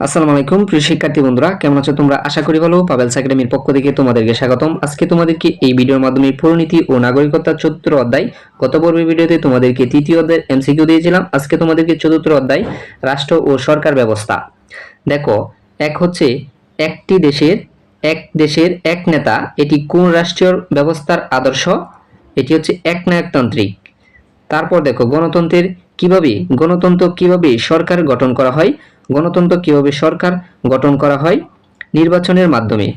আসসালামু আলাইকুম, প্রিয় শিক্ষার্থী বন্ধুরা, কেমন আছো তোমরা? আশা করি ভালো। পাবেলস একাডেমির পক্ষ থেকে তোমাদেরকে স্বাগতম। আজকে তোমাদেরকে এই ভিডিওর মাধ্যমে পরিণতি ও নাগরিকতা চতুর্থ অধ্যায়, গত পর্বের ভিডিওতে তোমাদেরকে তৃতীয় অধ্যায়ের এমসিকিউ দিয়েছিলাম। আজকে তোমাদেরকে চতুর্থ অধ্যায়, রাষ্ট্র ও সরকার ব্যবস্থা। দেখো, এক হচ্ছে একটি দেশের, এক দেশের এক নেতা, এটি কোন রাষ্ট্রীয় ব্যবস্থার আদর্শ? এটি হচ্ছে একনায়কতান্ত্রিক। তারপর দেখো, গণতন্ত্রের কীভাবে, গণতন্ত্র কীভাবে সরকার গঠন করা হয়? গণতন্ত্র কীভাবে সরকার গঠন করা হয়? নির্বাচনের মাধ্যমে।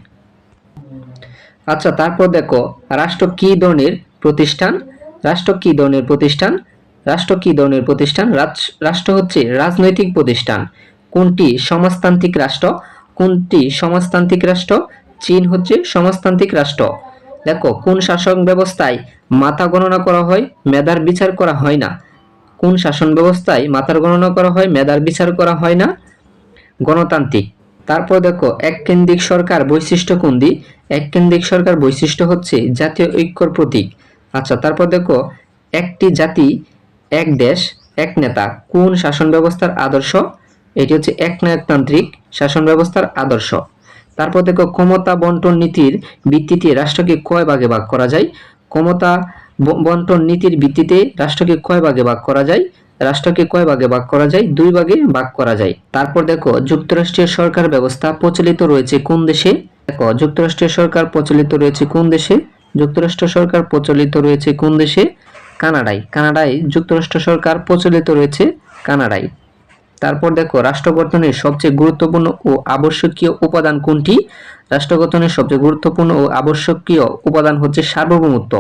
আচ্ছা তারপর দেখো, রাষ্ট্র কি ধরনের প্রতিষ্ঠান? রাষ্ট্র কি ধরনের প্রতিষ্ঠান? রাষ্ট্র কি ধরনের প্রতিষ্ঠান? রাষ্ট্র হচ্ছে রাজনৈতিক প্রতিষ্ঠান। কোনটি সমাজতান্ত্রিক রাষ্ট্র? কোনটি সমাজতান্ত্রিক রাষ্ট্র? চীন হচ্ছে সমাজতান্ত্রিক রাষ্ট্র। দেখো, কোন শাসন ব্যবস্থায় মাথা গণনা করা হয়, মেধার বিচার করা হয় না। কোন শাসন ব্যবস্থায় মাথার গণনা করা হয়, মেধার বিচার করা হয় না? গণতান্ত্রিক। তারপর দেখো, এককেন্দ্রিক সরকার বৈশিষ্ট্য কোনদি এককেন্দ্রিক সরকার বৈশিষ্ট্য হচ্ছে জাতীয় ঐক্যর প্রতীক। আচ্ছা তারপর দেখো, একটি জাতি, এক দেশ, এক নেতা, কোন শাসন ব্যবস্থার আদর্শ? এটি হচ্ছে একনায়কতান্ত্রিক শাসন ব্যবস্থার আদর্শ। তারপর দেখো, ক্ষমতা বন্টন নীতির ভিত্তিতে রাষ্ট্রকে কয় ভাগে ভাগ করা যায়? ক্ষমতা বন্টন নীতির ভিত্তিতে রাষ্ট্রকে কয় ভাগে ভাগ করা যায়? রাষ্ট্রকে কয় ভাগে ভাগ করা যায়? দুই ভাগে ভাগ করা যায়। তারপর দেখো, যুক্তরাষ্ট্রীয় সরকার ব্যবস্থা প্রচলিত রয়েছে কোন দেশে? দেখো, যুক্তরাষ্ট্রীয় সরকার প্রচলিত রয়েছে কোন দেশে? যুক্তরাষ্ট্র সরকার প্রচলিত রয়েছে কোন দেশে? কানাডায়। কানাডায় যুক্তরাষ্ট্র সরকার প্রচলিত রয়েছে কানাডায়। তারপর দেখো, রাষ্ট্র গঠনের সবচেয়ে গুরুত্বপূর্ণ ও আবশ্যকীয় উপাদান কোনটি? রাষ্ট্র গঠনের সবচেয়ে গুরুত্বপূর্ণ ও আবশ্যকীয় উপাদান হচ্ছে সার্বভৌমত্ব।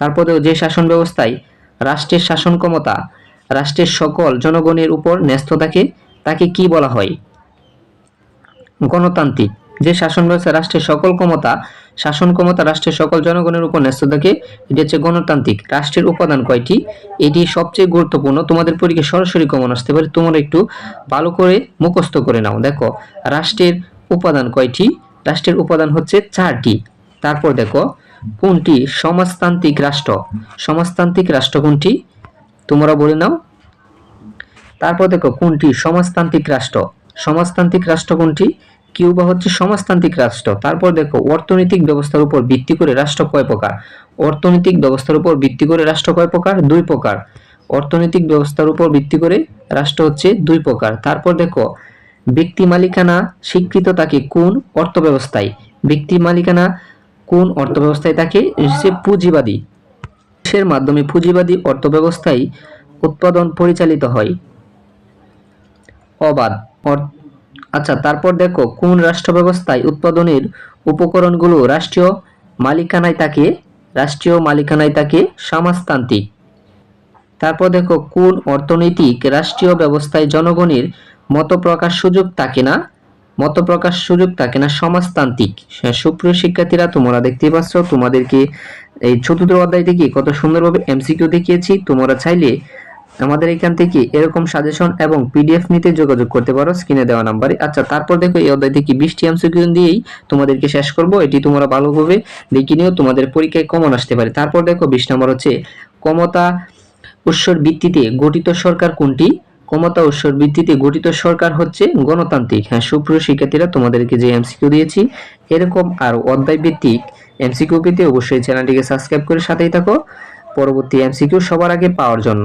তারপর যে শাসন ব্যবস্থায় রাষ্ট্রের শাসন ক্ষমতা রাষ্ট্রের সকল জনগণের উপর ন্যস্ত থাকে, তাকে কি বলা হয়? গণতান্ত্রিক। যে শাসন ব্যবস্থা রাষ্ট্রের সকল ক্ষমতা শাসন ক্ষমতা রাষ্ট্রের সকল জনগণের উপর ন্যস্ত থাকে, এটি হচ্ছে গণতান্ত্রিক। রাষ্ট্রের উপাদান কয়টি? এটি সবচেয়ে গুরুত্বপূর্ণ। তোমাদের পরীক্ষায় সরাসরি কমন আসতে পারে। তোমরা একটু ভালো করে মুখস্থ করে নাও। দেখো, রাষ্ট্রের উপাদান কয়টি? রাষ্ট্রের উপাদান হচ্ছে চারটি। তারপর দেখো কোনটি সমাজতান্ত্রিক রাষ্ট্র? সমাজতান্ত্রিক রাষ্ট্র কোনটি? তোমরা বলে নাও। তারপর দেখো, কোনটি সমাজতান্ত্রিক রাষ্ট্র? সমাজতান্ত্রিক রাষ্ট্র কোনটি? কিউবা হচ্ছে সমাজতান্ত্রিক রাষ্ট্র। তারপর দেখো, অর্থনৈতিক ব্যবস্থার উপর ভিত্তি করে রাষ্ট্র কয় প্রকার? অর্থনৈতিক ব্যবস্থার উপর ভিত্তি করে রাষ্ট্র কয় প্রকার? দুই প্রকার। অর্থনৈতিক ব্যবস্থার উপর ভিত্তি করে রাষ্ট্র হচ্ছে দুই প্রকার। তারপর দেখো, ব্যক্তি মালিকানা স্বীকৃত থাকে কোন অর্থ ব্যবস্থায় ব্যক্তি মালিকানা কোন অর্থ ব্যবস্থায় থাকে সে পুঁজিবাদী? দেশের মাধ্যমে পুঁজিবাদী অর্থব্যবস্থায় উৎপাদন পরিচালিত হয়। অবাধ আচ্ছা তারপর দেখো, কোন রাষ্ট্র ব্যবস্থায় উৎপাদনের উপকরণগুলো রাষ্ট্রীয় মালিকানায় থাকে রাষ্ট্রীয় মালিকানায় থাকে সমাজতান্ত্রিক। তারপর দেখো, কোন অর্থনৈতিক রাষ্ট্রীয় ব্যবস্থায় জনগণের মত প্রকাশ সুযোগ থাকে না মত প্রকাশ সুযোগ থাকে না সমাজতান্ত্রিক। হ্যাঁ, সুপ্রিয় শিক্ষার্থীরা তোমরা দেখতে পাচ্ছ তোমাদেরকে এই চতুর্থ অধ্যায় থেকে কত সুন্দরভাবে এমসিকিউ দেখিয়েছি। তোমরা চাইলে আমাদের এখান থেকে এরকম সাজেশন এবং পিডিএফ নিতে যোগাযোগ করতে পারো স্ক্রিনে দেওয়া নাম্বারে। আচ্ছা তারপর দেখো এই অধ্যায় থেকে বিশটি এমসিকিউ দিয়েই তোমাদেরকে শেষ করব। এটি তোমরা ভালোভাবে দেখে নিও তোমাদের পরীক্ষায় কমন আসতে পারে। তারপর দেখো বিশ নম্বর হচ্ছে ক্ষমতা উৎসর ভিত্তিতে গঠিত সরকার কোনটি? ক্ষমতা উৎসর ভিত্তিতে গঠিত সরকার হচ্ছে গণতান্ত্রিক। হ্যাঁ সুপ্রিয় শিক্ষার্থীরা, তোমাদেরকে যে এমসিকিউ দিয়েছি, এরকম আর অধ্যায় ভিত্তিক এমসিকিউ পেতে অবশ্যই চ্যানেলটিকে সাবস্ক্রাইব করে সাথেই থাকো। পরবর্তী এমসিকিউ সবার আগে পাওয়ার জন্য।